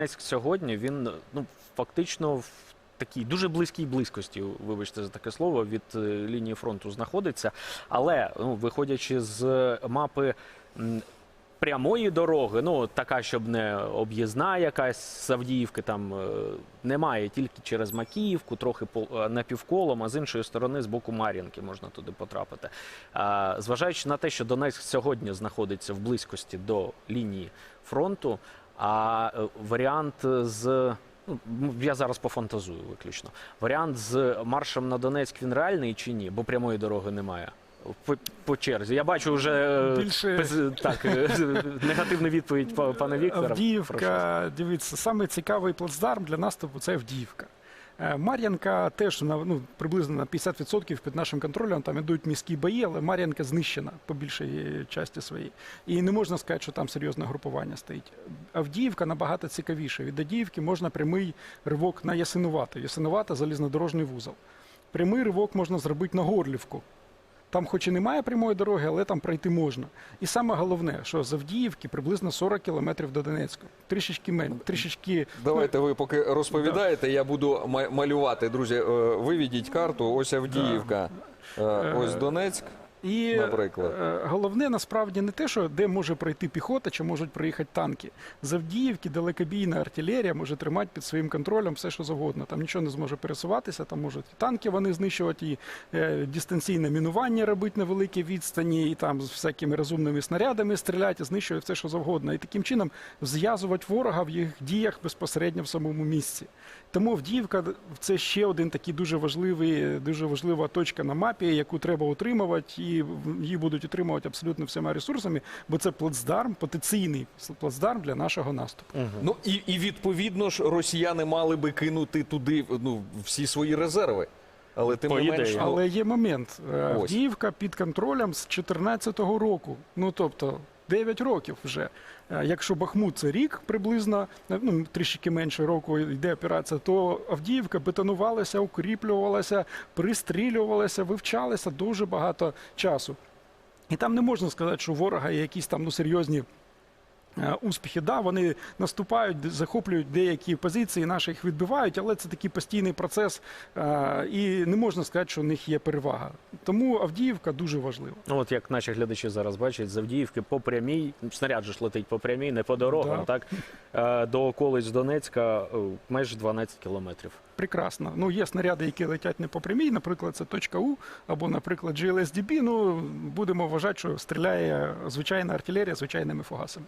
Донецьк сьогодні він ну фактично в такій дуже близькій близькості, вибачте за таке слово, від е, лінії фронту знаходиться. Але ну, виходячи з мапи. Прямої дороги, ну така, щоб не об'їзна якась з там е, немає, тільки через Макіївку, трохи по е, напівколом, а з іншої сторони, з боку Мар'їнки можна туди потрапити. А, зважаючи на те, що Донецьк сьогодні знаходиться в близькості до лінії фронту, а е, варіант з ну, я зараз пофантазую виключно. Варіант з маршем на Донецьк він реальний чи ні? Бо прямої дороги немає. По, по черзі. Я бачу вже е, Більше- без- так, е, негативну відповідь па- пана Віктора. Авдіївка, дивіться, саме цікавий плацдарм для наступу це Авдіївка. Е, Мар'янка теж на ну приблизно на 50% під нашим контролем. Там ідуть міські бої, але Мар'янка знищена по більшій е, часті своїй. І не можна сказати, що там серйозне групування стоїть. Авдіївка набагато цікавіше. Від Авдіївки можна прямий ривок на Ясинувати. Ясинувата залізнодорожний вузол. Прямий ривок можна зробити на Горлівку. Там, хоч і немає прямої дороги, але там пройти можна. І саме головне, що з Авдіївки приблизно 40 кілометрів до Донецька. Трішечки мен, трішечки Давайте ви поки розповідаєте, я буду ма- малювати. Друзі, е, виведіть карту. Ось Авдіївка, е, ось Донецьк. І Наприклад. е, головне насправді не те, що де може пройти піхота чи можуть проїхати танки. З Авдіївки далекобійна артилерія може тримати під своїм контролем все, що завгодно. Там нічого не зможе пересуватися, там можуть і танки вони знищувати, і е, дистанційне мінування робити на великій відстані, і там з всякими розумними снарядами стріляти, знищувати все, що завгодно. І таким чином зв'язувати ворога в їх діях безпосередньо в самому місці. Тому Авдіївка це ще один такий дуже важливий, дуже важлива точка на мапі, яку треба утримувати, і її будуть отримувати абсолютно всіма ресурсами, бо це плацдарм, потенційний плацдарм для нашого наступу. Ну і, і відповідно ж росіяни мали би кинути туди ну, всі свої резерви. Але тим не менш, ну, Але є момент. Е, Ось. Авдіївка під контролем з 2014 року. Ну тобто 9 років вже. Е, Якщо Бахмут це рік приблизно, е, ну трішки менше року йде операція, то Авдіївка бетонувалася, укріплювалася, пристрілювалася, вивчалася дуже багато часу. І там не можна сказати, що ворога є якісь там ну серйозні. е, Успіхи, да, вони наступають, захоплюють деякі позиції, наші їх відбивають, але це такий постійний процес, і не можна сказати, що у них є перевага. Тому Авдіївка дуже важлива. Ну, от як наші глядачі зараз бачать, з Авдіївки по прямій, снаряд же ж летить по прямій, не по дорогам, Да. так? Е, До околиць Донецька е, майже 12 кілометрів. Прекрасно. Ну, є снаряди, які летять не по прямій, наприклад, це точка У, або, наприклад, GLSDB. Ну, будемо вважати, що стріляє звичайна артилерія звичайними фугасами.